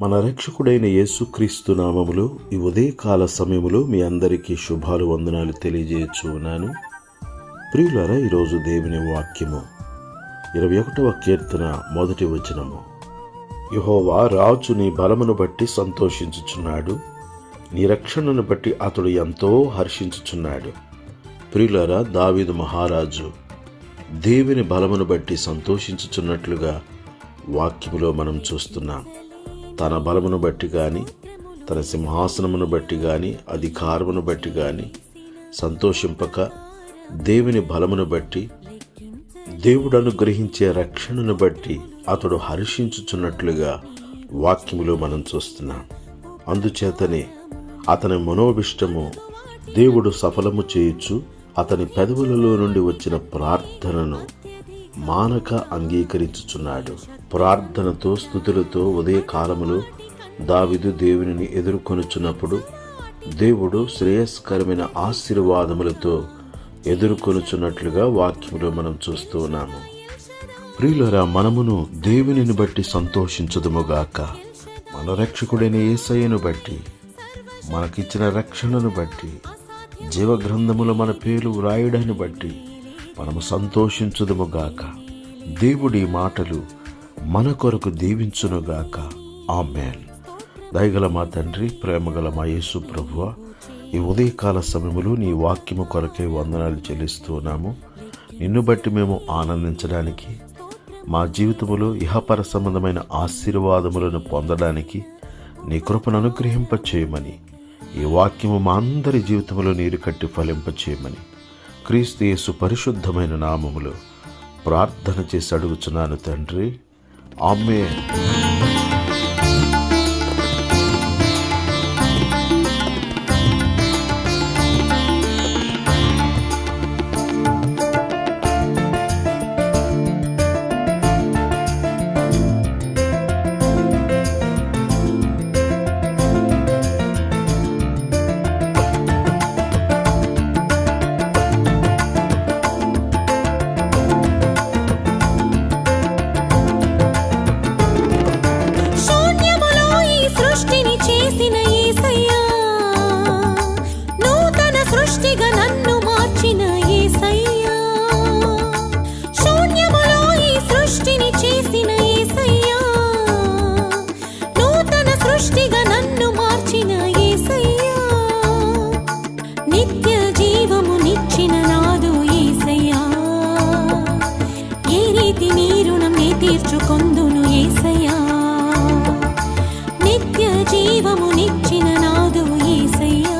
మన రక్షకుడైన యేసుక్రీస్తు నామములో ఈ ఉదయకాల సమయములో మీ అందరికీ శుభాలు వందనాలు తెలియజేయచ్చు ఉన్నాను ప్రియులరా ఈరోజు దేవుని వాక్యము ఇరవై ఒకటవ కీర్తన మొదటి వచనము. యహోవా రాజు నీ బలమును బట్టి సంతోషించుచున్నాడు. నీ రక్షణను బట్టి అతడు ఎంతో హర్షించుచున్నాడు. ప్రియులరా దావీదు మహారాజు దేవుని బలమును బట్టి సంతోషించుచున్నట్లుగా వాక్యములో మనం చూస్తున్నాం తన బలమును బట్టి కానీ తన సింహాసనమును బట్టి కానీ అధికారమును బట్టి కానీ సంతోషింపక దేవుని బలమును బట్టి దేవుడు అనుగ్రహించే రక్షణను బట్టి అతడు హర్షించుచున్నట్లుగా వాక్యములో మనం చూస్తున్నాం. అందుచేతనే అతని మనోభిష్టము దేవుడు సఫలము చేయొచ్చు అతని పెదవులలో నుండి వచ్చిన ప్రార్థనను మానక అంగీకరించుచున్నాడు. ప్రార్థనతో స్థుతులతో ఉదయకాలములో దావిదు దేవునిని ఎదుర్కొనుచున్నప్పుడు దేవుడు శ్రేయస్కరమైన ఆశీర్వాదములతో ఎదుర్కొనుచున్నట్లుగా వాక్యములో మనం చూస్తూ ఉన్నాము. ప్రియులరా మనమును దేవునిని బట్టి సంతోషించదుముగాక మన రక్షకుడైన యేసయ్యను బట్టి మనకిచ్చిన రక్షణను బట్టి జీవగ్రంథములో మన పేరు వ్రాయడాన్ని బట్టి మనము సంతోషించుదుముగాక దేవుడి మాటలు మన కొరకు దీవించునుగాక. ఆమెన్. దయగల మా తండ్రి ప్రేమగల మా యేసు ప్రభువ ఈ ఉదయకాల సమయంలో నీ వాక్యము కొరకే వందనాలు చెల్లిస్తున్నాము నిన్ను బట్టి మేము ఆనందించడానికి మా జీవితములో ఇహపర సంబంధమైన ఆశీర్వాదములను పొందడానికి నీ కృపను అనుగ్రహింపచేయమని ఈ వాక్యము మా అందరి జీవితంలో నీరు కట్టి ఫలింపచేయమని క్రీస్తు యేసు పరిశుద్ధమైన నామములో ప్రార్థన చేసి అడుగుచున్నాను తండ్రి. ఆమె తీర్చుకొందును ఏసయ్యా. నిత్య జీవము నిచ్చిన నాదు ఏసయ్యా.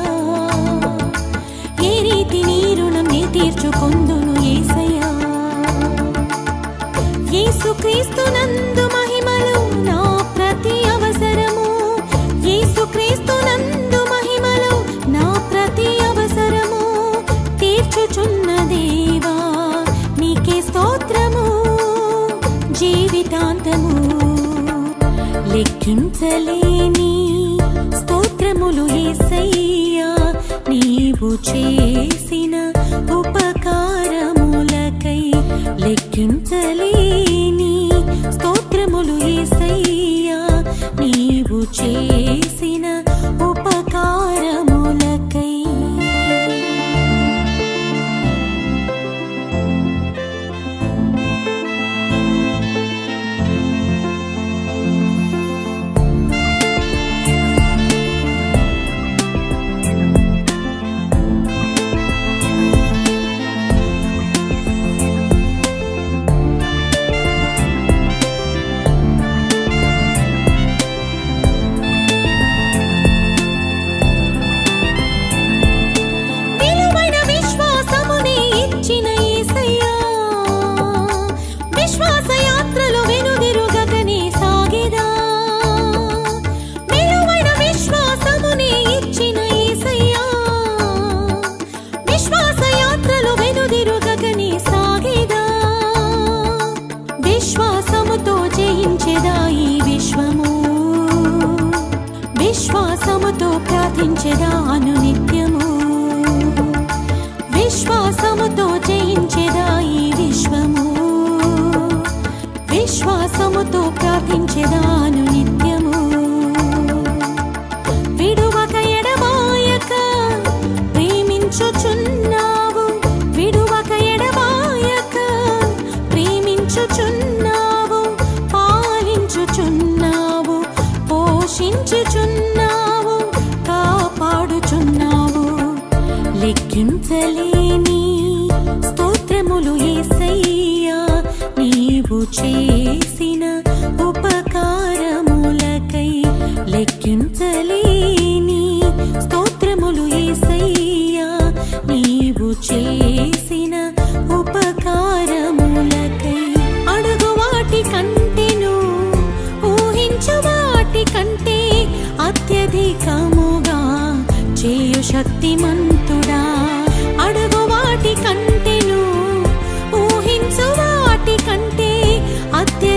ఏ రీతి నీ రుణం నీ తీర్చుకొందును ఏసయ్యా. ఏసుక్రీస్తునందు లెక్కించలేని స్తోత్రములు ఏసయ్యా నీవు చేసిన ఉపకారములకై లెక్కించలేని స్తోత్రములు ఏసయ్యా నీవు చే యాత్రలో వెనుదిరుగకనే సాగెదా విశ్వాసముతో జయించెదా ఈ విశ్వము? విశ్వాసముతో ప్రార్థించేదా అనునిత్యము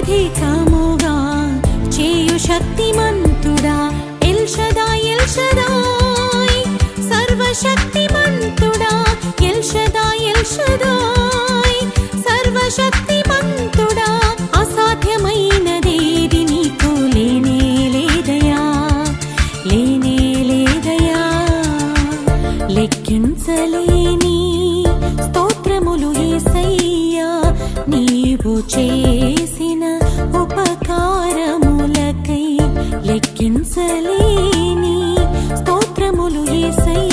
అత్యధికముగా చేయు శక్తిమంతుడా ఎల్షదాయ్ ఎల్షదాయ్ సర్వశక్తిమంతుడా ఎల్షదాయ్ ఎల్షదాయ్ సర్వశక్తిమంతుడా అసాధ్యమైనదేది నీకు లేనే లేదయా లేనే లేదయా. లెక్కించలేని స్తోత్రములు ఏసయ్యా నీవు చే స్తోత్రములు ఏసై